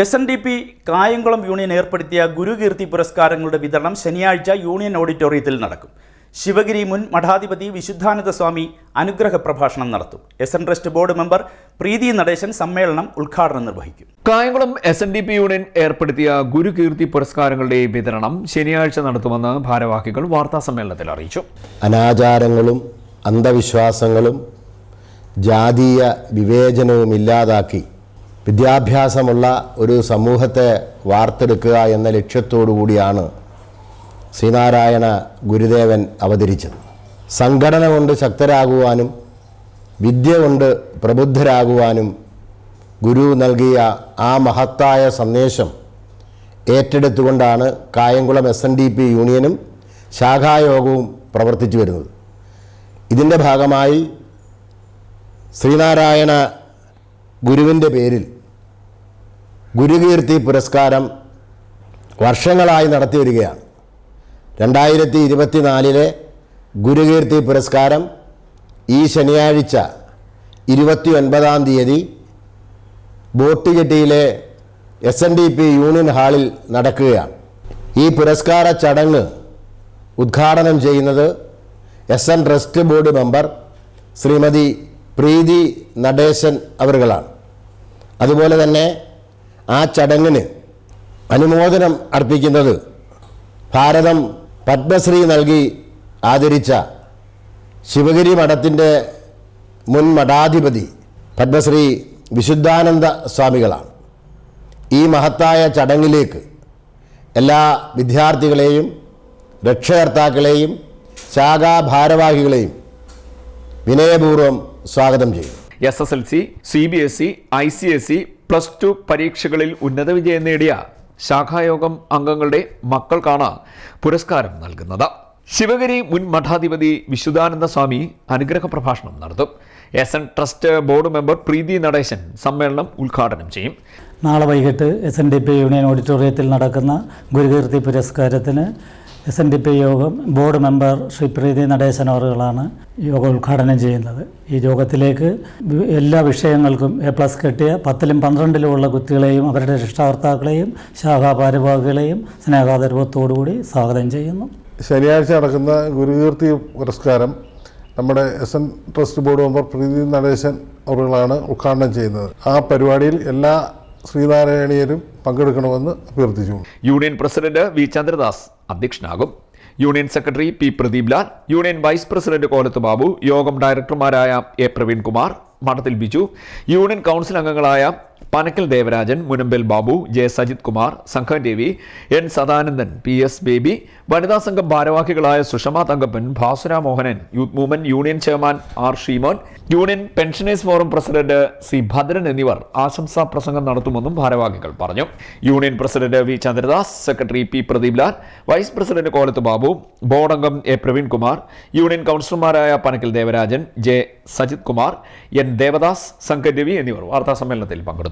S N D P Kayamkulam union ഏർപ്പെടുത്തിയ ഗുരുകീർത്തി പുരസ്കാരങ്ങളുടെ വിതരണം ശനിയാഴ്ച യൂണിയൻ ഓഡിറ്റോറിയത്തിൽ നടക്കും. ശിവഗിരി മുൻ മഠാധിപതി വിശുദ്ധാനന്ദ സ്വാമി അനുഗ്രഹ പ്രഭാഷണം നടത്തും. S N trust board member Preethi Natesan സമ്മേളനം ഉദ്ഘാടനം നിർവഹിക്കും. Kayamkulam S N D P union ഏർപ്പെടുത്തിയ ഗുരുകീർത്തി പുരസ്കാരങ്ങളുടെ വിതരണം ശനിയാഴ്ച നടത്തുമെന്ന് ഭാരവാഹികൾ വാർത്താ സമ്മേളനത്തിൽ അറിയിച്ചു. അനാചാരങ്ങളും അന്ധവിശ്വാസങ്ങളും ജാതീയ വിവേചനവും ഇല്ലാതാക്കി വിദ്യാഭ്യാസമുള്ള ഒരു സമൂഹത്തെ വാർത്തെടുക്കുക എന്ന ലക്ഷ്യത്തോടു കൂടിയാണ് ശ്രീനാരായണ ഗുരുദേവൻ അവതരിച്ചത്. സംഘടന കൊണ്ട് ശക്തരാകുവാനും വിദ്യ കൊണ്ട് പ്രബുദ്ധരാകുവാനും ഗുരു നൽകിയ ആ മഹത്തായ സന്ദേശം ഏറ്റെടുത്തുകൊണ്ടാണ് Kayamkulam S N D P യൂണിയനും ശാഖായോഗവും പ്രവർത്തിച്ചു വരുന്നത്. ഇതിന്റെ ഭാഗമായി ശ്രീനാരായണ ഗുരുവിന്റെ പേരിൽ ഗുരുകീർത്തി പുരസ്കാരം വർഷങ്ങളായി നടത്തി വരികയാണ്. രണ്ടായിരത്തി ഇരുപത്തിനാലിലെ ഗുരുകീർത്തി പുരസ്കാരം ഈ ശനിയാഴ്ച ഇരുപത്തി ഒൻപതാം തീയതി ബോട്ടുകെട്ടിയിലെ S N D P union ഹാളിൽ നടക്കുകയാണ്. ഈ പുരസ്കാര ചടങ്ങ് ഉദ്ഘാടനം ചെയ്യുന്നത് S N trust board member Shrimati Preethi Natesan അവറുകളാണ് അതുപോലെ തന്നെ ആ ചടങ്ങിന് അനുമോദനം അർപ്പിക്കുന്നത് ഭാരതം പത്മശ്രീ നൽകി ആദരിച്ച ശിവഗിരി മഠത്തിന്റെ മുൻ മഠാധിപതി പത്മശ്രീ വിശുദ്ധാനന്ദ സ്വാമികളാണ്. ഈ മഹത്തായ ചടങ്ങിലേക്ക് എല്ലാ വിദ്യാർത്ഥികളെയും രക്ഷകർത്താക്കളെയും ശാഖാ ഭാരവാഹികളെയും വിനയപൂർവം സ്വാഗതം ചെയ്യും S S L C C B S E I C S E plus two പരീക്ഷകളിൽ ഉന്നത വിജയം നേടിയ ശാഖായോഗം അംഗങ്ങളുടെ മക്കൾക്കാണ് പുരസ്കാരം നൽകുന്നത്. ശിവഗിരി മുൻ മഠാധിപതി വിശുദ്ധാനന്ദ സ്വാമി അനുഗ്രഹ പ്രഭാഷണം നടത്തും. S N trust board member Preethi Natesan സമ്മേളനം ഉദ്ഘാടനം ചെയ്യും. നാളെ വൈകിട്ട് S N D P union ഓഡിറ്റോറിയത്തിൽ നടക്കുന്ന ഗുരുകീർത്തി പുരസ്കാരത്തിന് എസ് എൻ ഡി പി യോഗം ബോർഡ് മെമ്പർ ശ്രീ പ്രീതി നടേശൻ അവറുകളാണ് യോഗം ഉദ്ഘാടനം ചെയ്യുന്നത്. ഈ യോഗത്തിലേക്ക് എല്ലാ വിഷയങ്ങൾക്കും എ പ്ലസ് കിട്ടിയ പത്തിലും പന്ത്രണ്ടിലുമുള്ള കുട്ടികളെയും അവരുടെ രക്ഷാകർത്താക്കളെയും ശാഖാ ഭാരവാഹികളെയും സ്നേഹാദരവത്തോടുകൂടി സ്വാഗതം ചെയ്യുന്നു. ശനിയാഴ്ച നടക്കുന്ന ഗുരുകീർത്തി പുരസ്കാരം നമ്മുടെ S N trust board member Preethi Natesan അവറുകളാണ് ഉദ്ഘാടനം ചെയ്യുന്നത്. ആ പരിപാടിയിൽ എല്ലാ ശ്രീനാരായണീയരും പങ്കെടുക്കണമെന്ന് അഭ്യർത്ഥിച്ചു. Union president V Chandradas അധ്യക്ഷനാകും. Union secretary P Pradeep Lal union vice president Kolath Babu യോഗം ഡയറക്ടർമാരായ A Praveenkumar Madathil Biju union council അംഗങ്ങളായ പനക്കൽ ദേവരാജൻ മുനമ്പൽ ബാബു ജെ സജിത് കുമാർ സംഘം Ravi N Sadanandan P S Baby വനിതാ സംഘം ഭാരവാഹികളായ Sushama Thankappan Bhasura Mohanan youth movement union chairman R Sheemon union pensioners forum president C Bhadran എന്നിവർ ആശംസാ പ്രസംഗം നടത്തുമെന്നും ഭാരവാഹികൾ പറഞ്ഞു. Union president V Chandradas secretary P Pradeep Lal vice president Kolath Babu board അംഗം എ പ്രവീൺ കുമാർ യൂണിയൻ കൗൺസിലർമാരായ Panakkal Devarajan J Sajith Kumar N Devadas സംഘരവി എന്നിവർ വാർത്താ സമ്മേളനത്തിൽ പങ്കെടുത്തു.